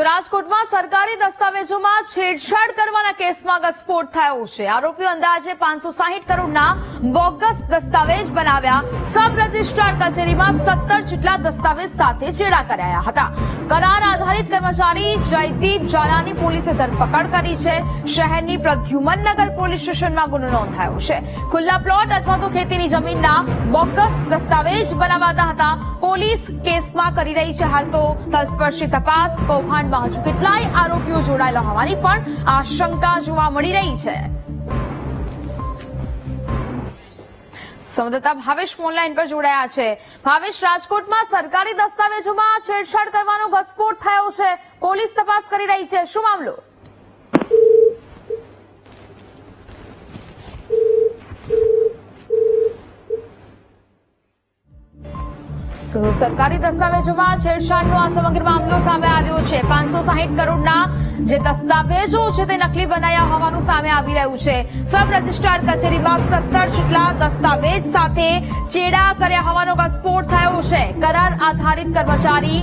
તો રાજકોટમાં સરકારી દસ્તાવેજોમાં છેડછાડ કરવાના કેસમાં ઘસ્ફોટ થયો છે. આરોપીઓ અંદાજે પાંચસો સાહીઠ કરોડના બોગસ દસ્તાવેજ બનાવ્યા. સબ રજિસ્ટ્રાર કચેરીમાં સત્તર જેટલા દસ્તાવેજ સાથે છેડા કરાયા હતા. કરાર આધારિત કર્મચારી જયદીપ ઝાલાની પોલીસે ધરપકડ કરી છે. શહેરની પ્રદ્યુમનનગર પોલીસ સ્ટેશનમાં ગુનો નોંધાયો છે. ખુલ્લા પ્લોટ અથવા તો ખેતીની જમીનના બોગસ દસ્તાવેજ બનાવાતા હતા. પોલીસ કેસમાં કરી રહી છે હાલ તો તલસ્પર્શી તપાસ. કૌભાંડમાં હજુ કેટલાય આરોપીઓ જોડાયેલા હોવાની પણ આશંકા જોવા મળી રહી છે. સંવાદદાતા ભાવેશ ઓનલાઈન પર જોડાયા છે. ભાવેશ, રાજકોટમાં સરકારી દસ્તાવેજોમાં છેડછાડ કરવાનો ઘસ્ફોટ થયો છે. પોલીસ તપાસ કરી રહી છે. શું મામલો? તો સરકારી દસ્તાવેજોમાં છેડછાડનો આ સમગ્ર મામલો સામે આવ્યો છે. પાંચસો સાહીઠ કરોડના જે દસ્તાવેજો છે તે નકલી બનાવ્યા હોવાનું સામે આવી રહ્યું છે. સબ રજિસ્ટ્રાર કચેરીમાં સત્તર જેટલા દસ્તાવેજ સાથે ચેડા કર્યા હોવાનો ઘસફોટ થયો છે. કરાર આધારિત કર્મચારી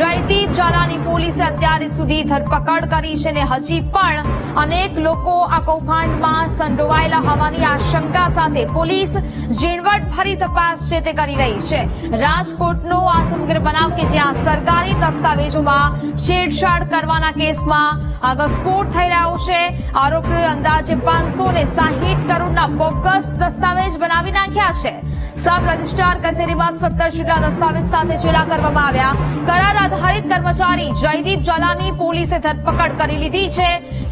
જયદીપ ઝાલાની પોલીસે અત્યારે સુધી ધરપકડ કરી છે અને હજી પણ અનેક લોકો આ કૌભાંડમાં સંડોવાયેલા હોવાની આશંકા સાથે પોલીસ ઝીણવટભરી તપાસ છે તે કરી રહી છે. રાજકોટનો આ સમગ્ર બનાવ કે જ્યાં સરકારી દસ્તાવેજોમાં છેડછાડ કરવાના કેસમાં ઘસફોટ થઈ રહ્યો છે. આરોપીઓએ અંદાજે પાંચસો ને સાહીઠ કરોડના બોગસ દસ્તાવેજ બનાવી નાખ્યા છે. સબ રજિસ્ટ્રાર કચેરીમાં સત્તર જેટલા દસ્તાવેજ સાથે ચેડા કરવામાં આવ્યા. કરાર આધારિત કર્મચારી જયદીપ જલાની પોલીસે ધરપકડ કરી લીધી છે.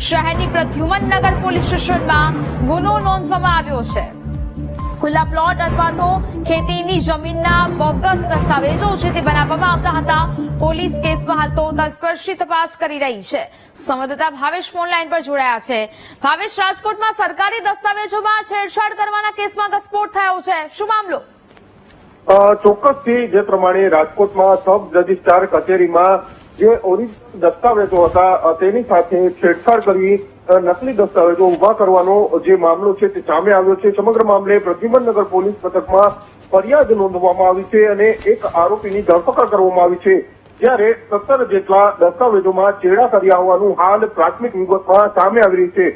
શહેરની પ્રદ્યુમનનગર પોલીસ સ્ટેશનમાં ગુનો નોંધવામાં આવ્યો છે. ખુલ્લા પ્લોટ અથવા તો ખેતીની જમીનના બોગસ દસ્તાવેજો છે તે બનાવવામાં આવતા હતા. પોલીસ કેસમાં હાલ તો તલસ્પર્શી તપાસ કરી રહી છે. સંવાદદાતા ભાવેશ ફોનલાઈન પર જોડાયા છે. ભાવેશ રાજકોટમાં સરકારી દસ્તાવેજોમાં છેડછાડ કરવાના કેસમાં ઘસ્ફોટ થયો છે. શું મામલો? ચોક્કસથી જે પ્રમાણે રાજકોટમાં સબ રજિસ્ટ્રાર કચેરીમાં જે ઓરિજિનલ દસ્તાવેજો હતા તેની સાથે છેડછાડ કરી અ, નકલી દસ્તાવેજો ઊભા કરવાનો જે મામલો છે તે સામે આવ્યો છે. સમગ્ર મામલે પ્રદ્યુમનનગર પોલીસ મથકમાં ફરિયાદ નોંધવામાં આવી છે અને એક આરોપીની ધરપકડ કરવામાં આવી છે. જ્યારે સત્તર જેટલા દસ્તાવેજોમાં ચેડા કર્યા હોવાનું હાલ પ્રાથમિક વિગતમાં સામે આવી રહી છે.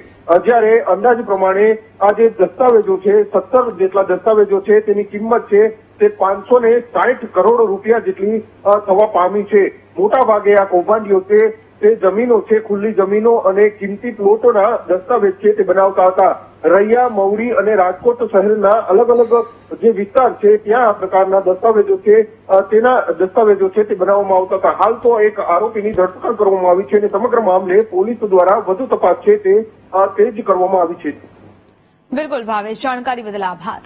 જ્યારે અંદાજ પ્રમાણે આ જે દસ્તાવેજો છે, સત્તર જેટલા દસ્તાવેજો છે, તેની કિંમત છે તે પાંચસો સાઠ કરોડ રૂપિયા જેટલી થવા પામી છે. મોટા ભાગે આ કૌભાંડીઓ છે તે જમીનો છે, ખુલ્લી જમીનો અને કિંમતી પ્લોટોના દસ્તાવેજ છે તે બનાવતા હતા. રૈયા મૌરી અને રાજકોટ શહેરના અલગ અલગ જે વિસ્તાર છે, ત્યાં આ પ્રકારના દસ્તાવેજો છે તેના દસ્તાવેજો છે તે બનાવવામાં આવતા હતા. હાલ તો એક આરોપીની ધરપકડ કરવામાં આવી છે અને સમગ્ર મામલે પોલીસ દ્વારા વધુ તપાસ છે તે તેજ કરવામાં આવી છે. બિલકુલ ભાવેશ, જાણકારી બદલ આભાર.